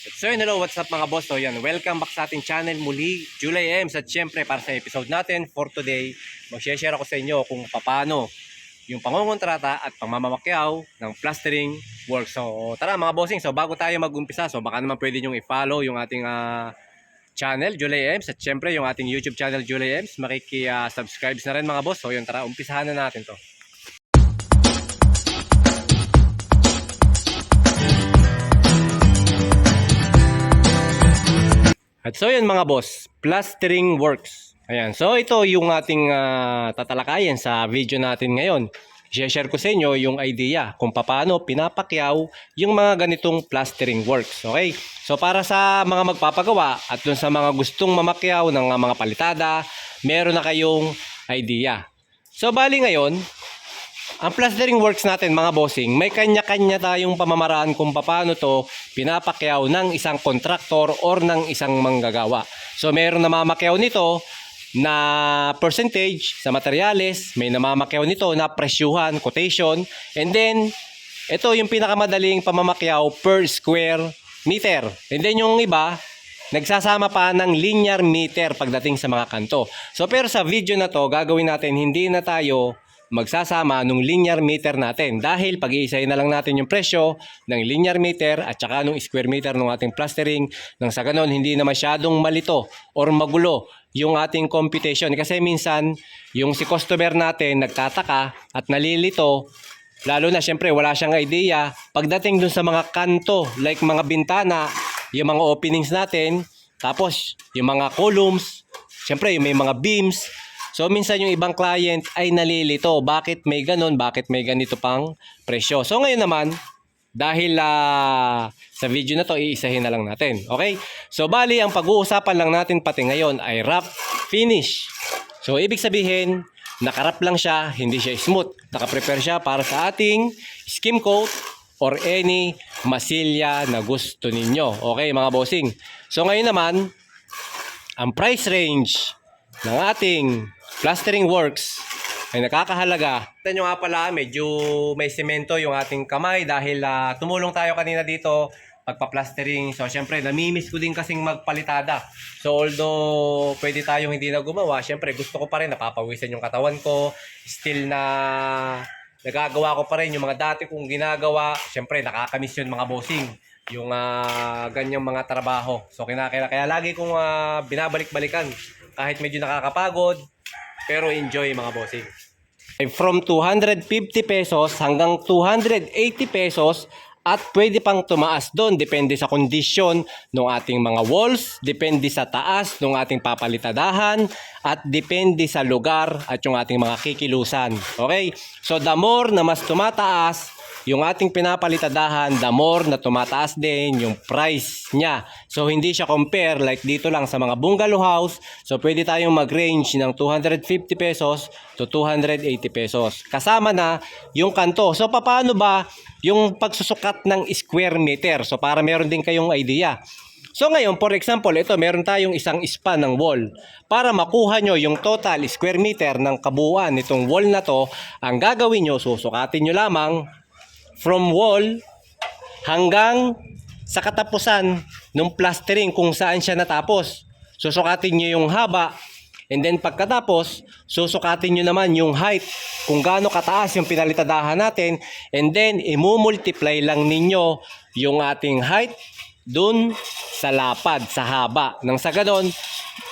So yun, hello, what's up mga boss? So yan, welcome back sa ating channel muli, July Ems. At syempre, para sa episode natin for today, mag-share ako sa inyo kung paano yung pangungontrata at pangmamakyaw ng plastering work. So tara mga bossing, so bago tayo mag-umpisa, so baka naman pwede nyo i-follow yung ating ah, channel, July Ems. At syempre, yung ating YouTube channel, July Ems. Makiki-subscribe na rin mga boss. So yun, tara, umpisahan na natin to. At so yun mga boss, plastering works. Ayan, so ito yung ating ah, tatalakayin sa video natin ngayon. I-share ko sa inyo yung idea kung paano pinapakyaw yung mga ganitong plastering works. Okay? So para sa mga magpapagawa at dun sa mga gustong mamakyaw ng mga palitada, meron na kayong idea. So bali ngayon, ang plastering works natin mga bossing, may kanya-kanya tayong pamamaraan kung paano to pinapakyaw ng isang kontraktor or ng isang manggagawa. So meron namamakyaw nito na percentage sa materyales, may namamakyaw nito na presyuhan, quotation, and then ito yung pinakamadaling pamamakyaw per square meter. And then yung iba, nagsasama pa ng linear meter pagdating sa mga kanto. So pero sa video na to, gagawin natin hindi na tayo magsasama nung linear meter natin. Dahil pag-iisahin na lang natin yung presyo ng linear meter at saka nung square meter ng ating plastering nang sa ganon hindi na masyadong malito or magulo yung ating computation. Kasi minsan yung si customer natin nagtataka at nalilito lalo na syempre wala siyang idea. Pagdating dun sa mga kanto like mga bintana yung mga openings natin tapos yung mga columns syempre yung may mga beams So minsan yung ibang client ay nalilito. Bakit may ganon? Bakit may ganito pang presyo? So ngayon naman, dahil ah, sa video na to, iisahin na lang natin. Okay? So bali, ang pag-uusapan lang natin pati ngayon ay wrap finish. So ibig sabihin, nakarap lang siya, hindi siya smooth. Nakaprepare siya para sa ating skim coat or any masilya na gusto ninyo. Okay mga bossing? So ngayon naman, ang price range ng ating plastering works ay nakakahalaga. Ito nyo nga pala, medyo may semento yung ating kamay dahil ah, tumulong tayo kanina dito pagpa-plastering. So, syempre, namimiss ko din kasing magpalitada. So, although pwede tayong hindi na gumawa, syempre, gusto ko pa rin, napapawisan yung katawan ko. Still na nagagawa ko pa rin yung mga dati kong ginagawa. Syempre, nakakamiss yun mga bossing yung ah, ganyang mga trabaho. So kinakaya kaya lagi kong ah, binabalik-balikan kahit medyo nakakapagod pero enjoy mga bossing. From 250 pesos hanggang 280 pesos at pwede pang tumaas doon depende sa kondisyon ng ating mga walls, depende sa taas ng ating papalitadahan at depende sa lugar at yung ating mga kikilusan. Okay? So the more na mas tumataas yung ating pinapalitadahan, the more na tumataas din yung price niya. So, hindi siya compare like dito lang sa mga bungalow house. So, pwede tayong mag-range ng 250 pesos to 280 pesos. Kasama na yung kanto. So, paano ba yung pagsusukat ng square meter? So, para meron din kayong idea. So ngayon, for example, ito meron tayong isang span ng wall. Para makuha nyo yung total square meter ng kabuuan nitong wall na to, ang gagawin nyo, susukatin nyo lamang from wall hanggang sa katapusan ng plastering kung saan siya natapos. Susukatin nyo yung haba and then pagkatapos, susukatin nyo naman yung height kung gaano kataas yung pinalitadahan natin and then imumultiply lang ninyo yung ating height dun sa lapad, sa haba. Nang sa ganon,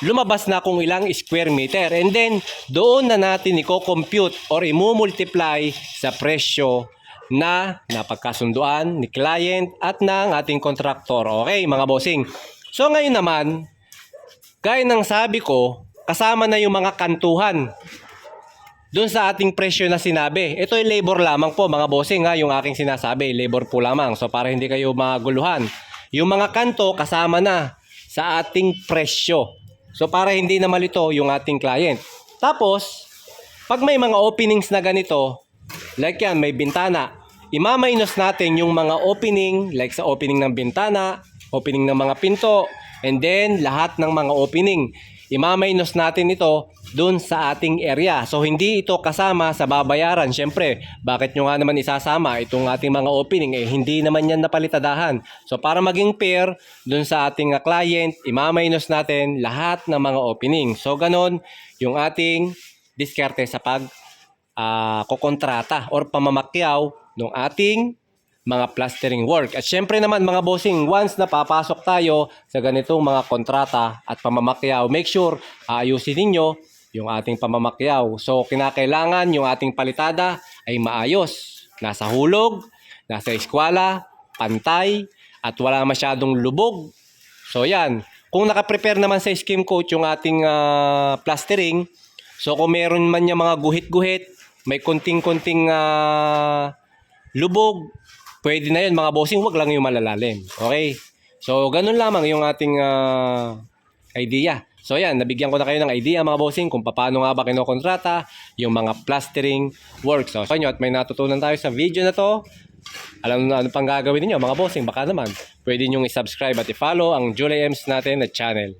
lumabas na kung ilang square meter. And then, doon na natin i-compute or imumultiply sa presyo na napagkasunduan ni client at ng ating kontraktor. Okay, mga bossing. So ngayon naman, gaya ng sabi ko, kasama na yung mga kantuhan doon sa ating presyo na sinabi. Ito ay labor lamang po mga bossing ha, yung aking sinasabi, labor po lamang. So para hindi kayo maguluhan. Yung mga kanto kasama na sa ating presyo. So para hindi na malito yung ating client. Tapos, pag may mga openings na ganito, like yan, may bintana, imamainos natin yung mga opening, like sa opening ng bintana, opening ng mga pinto, and then lahat ng mga opening. Imamainos natin ito dun sa ating area. So hindi ito kasama sa babayaran. Siyempre, bakit nyo nga naman isasama itong ating mga opening? Eh, hindi naman yan napalitadahan. So para maging fair dun sa ating ah, client, imaminus natin lahat ng mga opening. So ganon yung ating diskarte sa pag ah, kukontrata or pamamakyaw ng ating mga plastering work. At syempre naman mga bossing, once na papasok tayo sa ganitong mga kontrata at pamamakyaw, make sure aayusin ninyo yung ating pamamakyaw. So kinakailangan yung ating palitada ay maayos. Nasa hulog, nasa eskwala, pantay, at wala masyadong lubog. So yan, kung nakaprepare naman sa scheme coach yung ating ah, plastering, so kung meron man yung mga guhit-guhit, may konting-konting ah, lubog, pwede na yun mga bossing, wag lang yung malalalim. Okay? So, ganun lamang yung ating ah, idea. So, yan, nabigyan ko na kayo ng idea mga bossing kung paano nga ba kinokontrata yung mga plastering works. So, sa inyo at may natutunan tayo sa video na to. Alam na ano pang gagawin niyo mga bossing, baka naman pwede nyo i-subscribe at i-follow ang Julie Ems natin na channel.